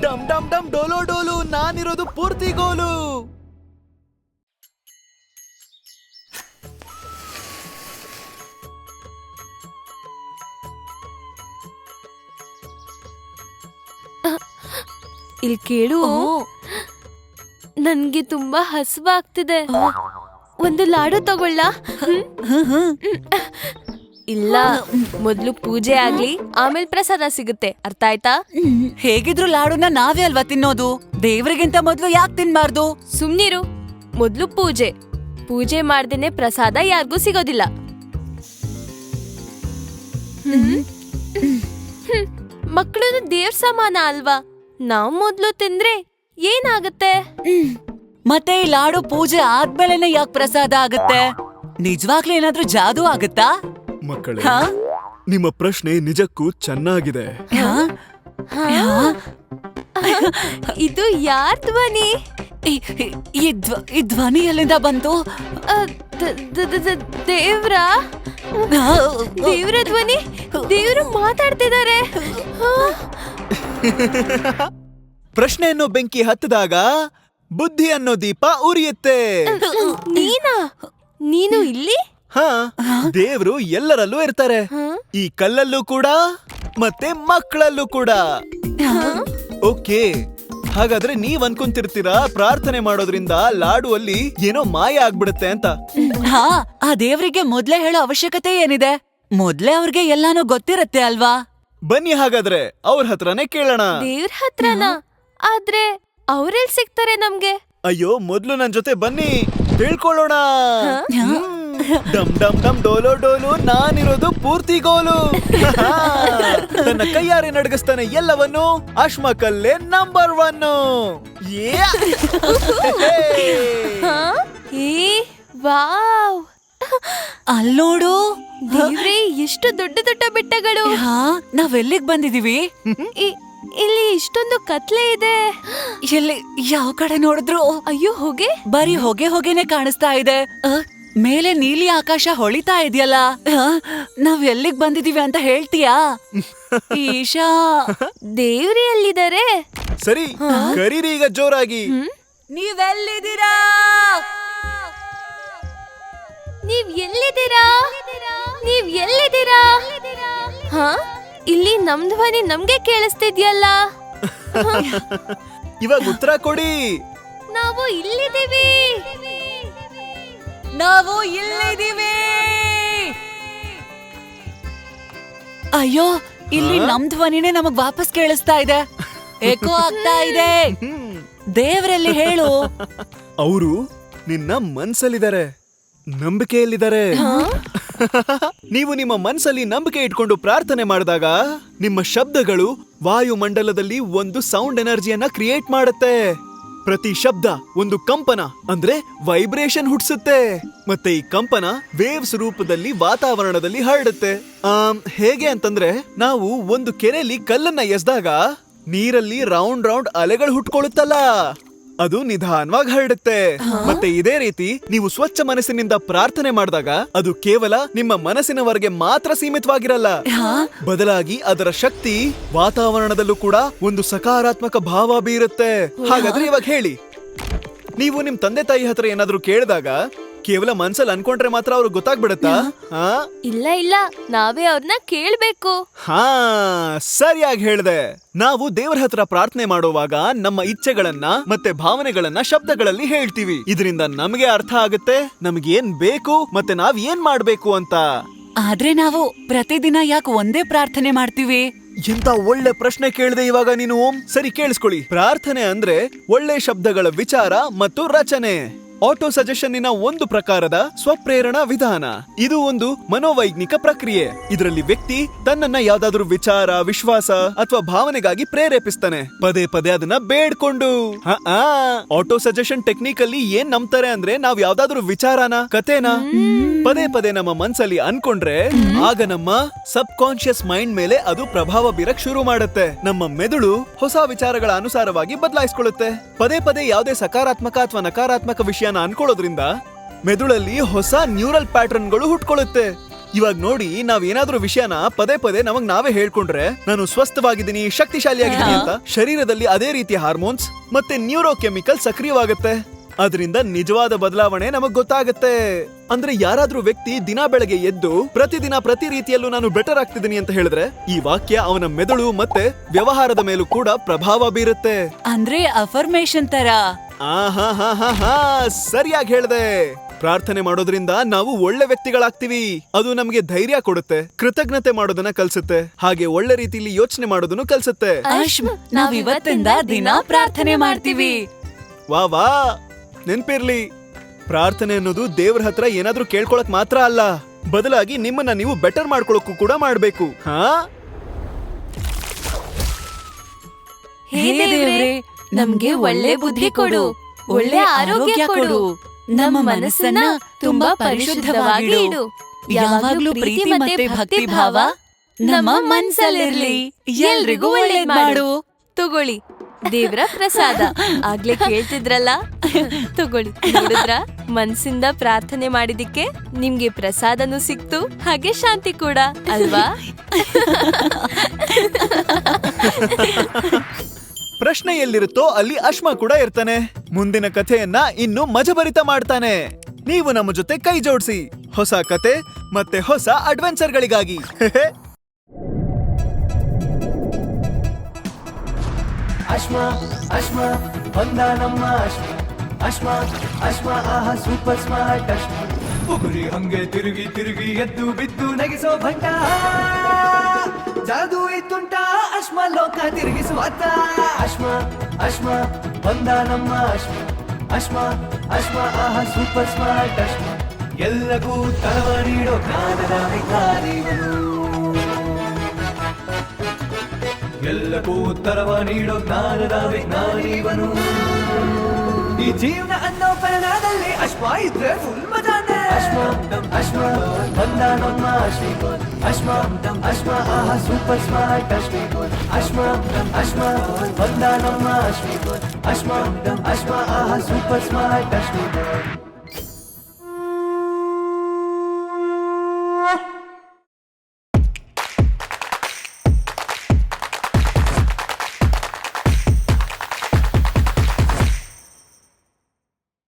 ಡಮ್ ಡಮ್ ಡಮ್ ಡೋಲೋ ಡೋಲು ನಾನಿರೋದು ಪೂರ್ತಿ ಗೋಲು. ಇಲ್ಲಿ ಕೇಳು. ನನ್ಗೆ ತುಂಬಾ ಹಸುವಾಗ್ತಿದೆ. ಒಂದು ಲಾಡು ತಗೊಳ್ಳ. ಇಲ್ಲ ಮೊದ್ಲು ಪೂಜೆ ಆಗ್ಲಿ ಆಮೇಲೆ ಪ್ರಸಾದ ಸಿಗುತ್ತೆ. ಅರ್ಥ ಆಯ್ತಾ? ಹೇಗಿದ್ರು ಲಾಡುನ ನಾವೇ ಅಲ್ವಾ ತಿನ್ನೋದು? ದೇವ್ರಿಗಿಂತ ಮೊದ್ಲು ಯಾಕೆ ತಿನ್ಬಾರ್ದು ಸುಮ್ನಿರು. ಮೊದ್ಲು ಪೂಜೆ. ಪೂಜೆ ಮಾಡ್ದೇನೆ ಪ್ರಸಾದ ಯಾರಿಗೂ ಸಿಗೋದಿಲ್ಲ. ಮಕ್ಕಳು ದೇವ್ರ ಸಮಾನ ಅಲ್ವಾ? ನಾವ್ ಮೊದ್ಲು ತಿಂದ್ರೆ ಏನಾಗತ್ತೆ? ಮತ್ತೆ ಈ ಲಾಡು ಪೂಜೆ ಆದ್ಮೇಲೆನೆ ಯಾಕೆ ಪ್ರಸಾದ ಆಗುತ್ತೆ? ನಿಜವಾಗ್ಲೂ ಏನಾದ್ರೂ ಜಾದೂ ಆಗುತ್ತಾ? ಮಕ್ಕಳೇ ಹಾ? ನಿಮ್ಮ ಪ್ರಶ್ನೆ ನಿಜಕ್ಕೂ ಚೆನ್ನಾಗಿದೆ. ಹಾ? ಹಾ? ಇದು ಯಾರ ಧ್ವನಿ? ಈ- ಈ- ಈ ಧ್ವ- ಈ ಧ್ವನಿ ಎಲ್ಲಿಂದ ಬಂತು? ಅ, ದ- ದ- ದ- ದ- ದೇವ್ರ? ದೇವ್ರ ಧ್ವನಿ? ದೇವ್ರು ಮಾತಾಡ್ತಿದ್ದಾರೆ ಪ್ರಶ್ನೆಯನ್ನು ಪ್ರಶ್ನೆ ಬೆಂಕಿ ಹತ್ತಿದಾಗ ಬುದ್ಧಿ ಅನ್ನೋ ದೀಪ ಉರಿಯುತ್ತೆ. ನೀನಾ? ನೀನು ಇಲ್ಲಿ? ಹಾ? ದೇವ್ರು ಎಲ್ಲರಲ್ಲೂ ಇರ್ತಾರೆ. ಈ ಕಲ್ಲಲ್ಲೂ ಕೂಡ ಮತ್ತೆ ಮಕ್ಕಳಲ್ಲೂ ಕೂಡ. ಓಕೆ. ಹಾಗಾದ್ರೆ ನೀವ್ ಅನ್ಕೊಂತಿರ್ತೀರಾ ಪ್ರಾರ್ಥನೆ ಮಾಡೋದ್ರಿಂದ ಲಾಡು ಅಲ್ಲಿ ಏನೋ ಮಾಯ ಆಗ್ಬಿಡುತ್ತೆ ಅಂತ? ಹಾ ಆ ದೇವ್ರಿಗೆ ಮೊದ್ಲೇ ಹೇಳೋ ಅವಶ್ಯಕತೆ ಏನಿದೆ? ಮೊದ್ಲೇ ಅವ್ರಿಗೆ ಎಲ್ಲಾನು ಗೊತ್ತಿರತ್ತೆ ಅಲ್ವಾ? ಬನ್ನಿ ಹಾಗಾದ್ರೆ ಅವ್ರ ಹತ್ರನೇ ಕೇಳೋಣ. ದೇವ್ರ ಹತ್ರನ? ಆದ್ರೆ ಅವ್ರೆಲ್ ಸಿಗ್ತಾರೆ ನಮ್ಗೆ? ಅಯ್ಯೋ ಮೊದ್ಲು ನನ್ ಜೊತೆ ಬನ್ನಿ. ತಿಳ್ಕೊಳ್ಳೋಣ. ಡಮ್ ಡಮ್ ಡಮ್ ಡೋಲೋ ಡೋಲು ನಾನಿರೋದು ಪೂರ್ತಿ ಗೋಲು. ತನ್ನ ಕೈಯಾರೆ ನಡಗಿಸ್ತಾನೆ ಎಲ್ಲವನ್ನು ಅಶ್ಮಕಲ್ಲೇ ನಂಬರ್ ಒನ್ ವಾವ್. ಅಲ್ಲೋಡು ದೇವ್ರೇ ಎಷ್ಟು ದೊಡ್ಡ ದೊಡ್ಡ ಬೆಟ್ಟಗಳು. ಹಾ ನಾವೆಲ್ಲಿಗ್ ಬಂದಿದೀವಿ? ಇ- ಇಲ್ಲಿ ಇಷ್ಟೊಂದು ಕತ್ಲೆ ಇದೆ. ಎಲ್ಲಿ ಯಾವ ಕಡೆ ನೋಡಿದ್ರು? ಅಯ್ಯೋ ಹೊಗೆ. ಬರೀ ಹೊಗೆ ಹೊಗೆನೆ ಕಾಣಿಸ್ತಾ ಇದೆ. ಮೇಲೆ ನೀಲಿ ಆಕಾಶ ಹೊಳಿತಾ ಇದೆಯಲ್ಲ? ನಾವ್ ಎಲ್ಲಿಗ್ ಬಂದಿದೀವಿ ಅಂತ ಹೇಳ್ತೀಯಾ? ಈಶಾ ದೇವ್ರಿ ಎಲ್ಲಿದ್ದಾರೆ ಸರಿ ಕರೀರಿ ಈಗ ಜೋರಾಗಿ. ನೀವೆಲ್ಲಿದ್ದೀರಾ? ನೀವ್ ಎಲ್ಲಿದ್ದೀರಾ? ನೀವ್ ಎಲ್ಲಿದ್ದೀರಾ? ಹಾ? ಇಲ್ಲಿ ನಮ್ ಧ್ವನಿ ನಮ್ಗೆ ಕೇಳಿಸ್ತಿದ್ಯಲ್ಲ? ಇವಾಗ ಉತ್ತರ ಕೊಡಿ. ನಾವು ಇಲ್ಲಿದ್ದೀವಿ. ನಾವು ಇಲ್ಲಿದ್ದೀವಿ. ಅಯ್ಯೋ ಇಲ್ಲಿ? ನಮ್ ಧ್ವನಿನೇ ನಮಗ್ ವಾಪಸ್ ಕೇಳಿಸ್ತಾ ಇದೆ. ಏಕೋ ಆಗ್ತಾ ಇದೆ. ದೇವ್ರಲ್ಲಿ ಹೇಳು. ಅವರು ನಿನ್ನ ಮನ್ಸಲ್ಲಿದ್ದಾರೆ. ನಂಬಿಕೆಯಲ್ಲಿದ್ದಾರೆ. ನೀವು ನಿಮ್ಮ ಮನ್ಸಲ್ಲಿ ನಂಬಿಕೆ ಇಟ್ಕೊಂಡು ಪ್ರಾರ್ಥನೆ ಮಾಡಿದಾಗ ನಿಮ್ಮ ಶಬ್ದಗಳು ವಾಯುಮಂಡಲದಲ್ಲಿ ಒಂದು ಸೌಂಡ್ ಎನರ್ಜಿಯನ್ನ ಕ್ರಿಯೇಟ್ ಮಾಡುತ್ತೆ. ಪ್ರತಿ ಶಬ್ದ ಒಂದು ಕಂಪನ, ಅಂದ್ರೆ ವೈಬ್ರೇಷನ್ ಹುಟ್ಟಿಸುತ್ತೆ ಮತ್ತೆ ಈ ಕಂಪನ ವೇವ್ಸ್ ರೂಪದಲ್ಲಿ ವಾತಾವರಣದಲ್ಲಿ ಹರಡುತ್ತೆ. ಆ ಹೇಗೆ ಅಂತಂದ್ರೆ, ನಾವು ಒಂದು ಕೆರೆಯಲ್ಲಿ ಕಲ್ಲನ್ನ ಎಸ್ದಾಗ ನೀರಲ್ಲಿ ರೌಂಡ್ ರೌಂಡ್ ಅಲೆಗಳು ಹುಟ್ಕೊಳ್ಳುತ್ತಲ್ಲ. ಅದು ನಿಧಾನವಾಗಿ ಹರಡುತ್ತೆ. ಮತ್ತೆ ಇದೇ ರೀತಿ ನೀವು ಸ್ವಚ್ಛ ಮನಸ್ಸಿನಿಂದ ಪ್ರಾರ್ಥನೆ ಮಾಡಿದಾಗ ಅದು ಕೇವಲ ನಿಮ್ಮ ಮನಸ್ಸಿನವರೆಗೆ ಮಾತ್ರ ಸೀಮಿತವಾಗಿರಲ್ಲ. ಬದಲಾಗಿ ಅದರ ಶಕ್ತಿ ವಾತಾವರಣದಲ್ಲೂ ಕೂಡ ಒಂದು ಸಕಾರಾತ್ಮಕ ಭಾವ ಬೀರುತ್ತೆ. ಹಾಗಾದ್ರೆ ಇವಾಗ ಹೇಳಿ. ನೀವು ನಿಮ್ ತಂದೆ ತಾಯಿ ಹತ್ರ ಏನಾದ್ರೂ ಕೇಳಿದಾಗ ಕೇವಲ ಮನ್ಸಲ್ಲಿ ಅನ್ಕೊಂಡ್ರೆ ಮಾತ್ರ ಅವ್ರಿಗೆ ಗೊತ್ತಾಗ್ಬಿಡತ್ತಾ? ಹಾ. ಇಲ್ಲ ಇಲ್ಲ. ನಾವೇ ಅವ್ರನ್ನ ಕೇಳ್ಬೇಕು. ಹಾ ಸರಿಯಾಗಿ ಹೇಳ್ದೆ. ನಾವು ದೇವರ ಹತ್ರ ಪ್ರಾರ್ಥನೆ ಮಾಡುವಾಗ ನಮ್ಮ ಇಚ್ಛೆಗಳನ್ನ ಮತ್ತೆ ಭಾವನೆಗಳನ್ನ ಶಬ್ದಗಳಲ್ಲಿ ಹೇಳ್ತೀವಿ. ಇದರಿಂದ ನಮಗೆ ಅರ್ಥ ಆಗುತ್ತೆ ನಮ್ಗೆ ಏನ್ ಬೇಕು ಮತ್ತೆ ನಾವ್ ಏನ್ ಮಾಡ್ಬೇಕು ಅಂತ. ಆದ್ರೆ ನಾವು ಪ್ರತಿದಿನ ಯಾಕೆ ಒಂದೇ ಪ್ರಾರ್ಥನೆ ಮಾಡ್ತೀವಿ? ಎಂತ ಒಳ್ಳೆ ಪ್ರಶ್ನೆ ಕೇಳಿದೆ ಇವಾಗ ನೀನು? ಓಂ ಸರಿ ಕೇಳಿಸ್ಕೊಳ್ಳಿ. ಪ್ರಾರ್ಥನೆ ಅಂದ್ರೆ ಒಳ್ಳೆ ಶಬ್ದಗಳ ವಿಚಾರ ಮತ್ತು ರಚನೆ. ಆಟೋ ಸಜೆಷನ್ನಿನ ಒಂದು ಪ್ರಕಾರದ ಸ್ವಪ್ರೇರಣಾ ವಿಧಾನ. ಇದು ಒಂದು ಮನೋವೈಜ್ಞಿಕ ಪ್ರಕ್ರಿಯೆ. ಇದರಲ್ಲಿ ವ್ಯಕ್ತಿ ತನ್ನನ್ನ ಯಾವ್ದಾದ್ರು ವಿಚಾರ ವಿಶ್ವಾಸ ಅಥವಾ ಭಾವನೆಗಾಗಿ ಪ್ರೇರೇಪಿಸ್ತಾನೆ. ಪದೇ ಪದೇ ಅದನ್ನ ಬೇಡ್ಕೊಂಡು. ಆಟೋ ಸಜೆಷನ್ ಟೆಕ್ನಿಕ್ ಅಲ್ಲಿ ಏನ್ ನಂಬ್ತಾರೆ ಅಂದ್ರೆ ನಾವ್ ಯಾವ್ದಾದ್ರು ವಿಚಾರನ ಕತೆನ ಪದೇ ಪದೇ ನಮ್ಮ ಮನ್ಸಲ್ಲಿ ಅನ್ಕೊಂಡ್ರೆ ಆಗ ನಮ್ಮ ಸಬ್ ಕಾನ್ಶಿಯಸ್ ಮೈಂಡ್ ಮೇಲೆ ಅದು ಪ್ರಭಾವ ಬೀರಕ್ ಶುರು ಮಾಡುತ್ತೆ. ನಮ್ಮ ಮೆದುಳು ಹೊಸ ವಿಚಾರಗಳ ಅನುಸಾರವಾಗಿ ಬದಲಾಯಿಸ್ಕೊಳ್ಳುತ್ತೆ. ಪದೇ ಪದೇ ಯಾವುದೇ ಸಕಾರಾತ್ಮಕ ಅಥವಾ ನಕಾರಾತ್ಮಕ ವಿಷಯನ ಅನ್ಕೊಳ್ಳೋದ್ರಿಂದ ಮೆದುಳಲ್ಲಿ ಹೊಸ ನ್ಯೂರಲ್ ಪ್ಯಾಟರ್ನ್ಗಳು ಹುಟ್ಕೊಳ್ಳುತ್ತೆ. ಇವಾಗ ನೋಡಿ ನಾವ್ ಏನಾದ್ರೂ ವಿಷಯನ ಪದೇ ಪದೇ ನಮಗ್ ನಾವೇ ಹೇಳ್ಕೊಂಡ್ರೆ ನಾನು ಸ್ವಸ್ಥವಾಗಿದ್ದೀನಿ ಶಕ್ತಿಶಾಲಿಯಾಗಿದ್ದೀನಿ ಅಂತ. ಶರೀರದಲ್ಲಿ ಅದೇ ರೀತಿಯ ಹಾರ್ಮೋನ್ಸ್ ಮತ್ತೆ ನ್ಯೂರೋ ಕೆಮಿಕಲ್ ಸಕ್ರಿಯವಾಗುತ್ತೆ. ಅದರಿಂದ ನಿಜವಾದ ಬದಲಾವಣೆ ನಮಗ್ ಗೊತ್ತಾಗತ್ತೆ. ಅಂದ್ರೆ ಯಾರಾದ್ರೂ ವ್ಯಕ್ತಿ ದಿನ ಬೆಳಗ್ಗೆ ಎದ್ದು ಪ್ರತಿದಿನ ಪ್ರತಿ ರೀತಿಯಲ್ಲೂ ನಾನು ಬೆಟರ್ ಆಗ್ತಿದ್ದೀನಿ ಅಂತ ಹೇಳಿದ್ರೆ ಈ ವಾಕ್ಯ ಅವನ ಮೆದುಳು ಮತ್ತೆ ವ್ಯವಹಾರದ ಮೇಲೂ ಕೂಡ ಪ್ರಭಾವ ಬೀರುತ್ತೆ. ಅಂದ್ರೆ ಅಫರ್ಮೇಶನ್ ತರ. ಆಹಾ ಹಾ ಹಾ ಹಾ ಸರಿಯಾಗಿ ಹೇಳ್ದೆ. ಪ್ರಾರ್ಥನೆ ಮಾಡೋದ್ರಿಂದ ನಾವು ಒಳ್ಳೆ ವ್ಯಕ್ತಿಗಳಾಗ್ತೀವಿ. ಅದು ನಮಗೆ ಧೈರ್ಯ ಕೊಡುತ್ತೆ ಕೃತಜ್ಞತೆ ಮಾಡೋದನ್ನ ಕಲ್ಸುತ್ತೆ ಹಾಗೆ ಒಳ್ಳೆ ರೀತಿಲಿ ಯೋಚನೆ ಮಾಡೋದನ್ನು ಕಲ್ಸುತ್ತೆ. ನಾವ್ ಇವತ್ತಿಂದ ದಿನ ಪ್ರಾರ್ಥನೆ ಮಾಡ್ತೀವಿ. ವಾ ವಾ ನೆನ್ಪಿರ್ಲಿ. ಪ್ರಾರ್ಥನೆ ಅನ್ನೋದು ದೇವ್ರ ಹತ್ರ ಏನಾದ್ರೂ ಕೇಳ್ಕೊಳಕ್ ಮಾತ್ರ ಅಲ್ಲ. ಬದಲಾಗಿ ನಿಮ್ಮನ್ನ ನೀವು ಬೆಟರ್ ಮಾಡ್ಕೊಳಕ್ಕೂ ಕೂಡ ಮಾಡ್ಬೇಕು. ಹಾ? ಹೇ ದೇವ್ರೇ ನಮ್ಗೆ ಒಳ್ಳೆ ಬುದ್ಧಿ ಕೊಡು, ಒಳ್ಳೆ ಆರೋಗ್ಯ ಕೊಡು. ನಮ್ಮ ಮನಸ್ಸನ್ನ ತುಂಬಾ ಪರಿಶುದ್ಧವಾಗಿ ಇಡು. ಯಾವಾಗ್ಲೂ ಪ್ರೀತಿ ಮತ್ತೆ ಭಕ್ತಿ ಭಾವ ನಮ್ಮ ಮನ್ಸಲ್ಲಿರ್ಲಿ. ಎಲ್ರಿಗೂ ಒಳ್ಳೇದ್ ಮಾಡು. ತಗೊಳ್ಳಿ. ದೇವ್ರ ಪ್ರಸಾದ. ಆಗ್ಲೇ ಕೇಳ್ತಿದ್ರಲ್ಲ? ತಗೊಳ್ಳಿ. ನೋಡಿದ್ರ? ಮನ್ಸಿಂದ ಪ್ರಾರ್ಥನೆ ಮಾಡಿದಿಕ್ಕೆ ನಿಮ್ಗೆ ಪ್ರಸಾದನೂ ಸಿಕ್ತು, ಹಾಗೆ ಶಾಂತಿ ಕೂಡ, ಅಲ್ವಾ? ಪ್ರಶ್ನೆ ಎಲ್ಲಿರುತ್ತೋ ಅಲ್ಲಿ ಅಶ್ಮ ಕೂಡ ಇರ್ತಾನೆ. ಮುಂದಿನ ಕಥೆಯನ್ನ ಇನ್ನು ಮಜಭರಿತ ಮಾಡ್ತಾನೆ. ನೀವು ನಮ್ಮ ಜೊತೆ ಕೈ ಜೋಡಿಸಿ. ಹೊಸ ಕತೆ ಮತ್ತೆ ಹೊಸ ಅಡ್ವೆಂಚರ್ಗಳಿಗಾಗಿ. ಅಶ್ಮ ಅಶ್ಮ ಬಂದ ನಮ್ಮ ಅಶ್ಮ. ಅಶ್ಮ ಅಶ್ಮ ಆಹ ಸೂಪರ್ ಸ್ಮಾರ್ಟ್ ಅಶ್ಮ. ಉಗುರಿ ಹಂಗೆ ತಿರುಗಿ ತಿರುಗಿ ಎದ್ದು ಬಿದ್ದು ನಗಿಸೋ ಭಂಟ. ಜಾದು ಇತ್ತುಂಟ ಅಶ್ಮ ಲೋಕ ತಿರುಗಿಸುವತ್ತ. ಅಶ್ಮ ಅಶ್ಮ, ಬಂದ ನಮ್ಮ ಅಶ್ಮ. ಅಶ್ಮ ಅಶ್ಮ, ಆಹ ಸೂಪರ್ ಸ್ಮಾರ್ಟ್ ಅಶ್ಮ. ಎಲ್ಲಗೂ ತಳವ ನೀಡೋ ಜ್ಞಾನದ ವಿಕಾರಿಗಳು ಎಲ್ಲಕ್ಕೂ ಉತ್ತರವ ನೀಡೋ ಜ್ಞಾನದ ವಿಜ್ಞಾನಿವನು ಈ ಜೀವನ ಅನ್ನೋ ಪಯಣದಲ್ಲಿ ಅಶ್ವ ಇದ್ರೆ ಫುಲ್ ಮಜಾನೆ ಸೂಪರ್ ಸ್ಮಾರ್ಟ್ ಅಶ್ವ ಅಶ್ವ ಅಶ್ವ ಬಂದ ನಮ್ಮ ಅಶ್ವ ಅಶ್ವ ಅಶ್ವ ಆಹ ಸೂಪರ್ ಸ್ಮಾರ್ಟ್ ಅಶ್ವ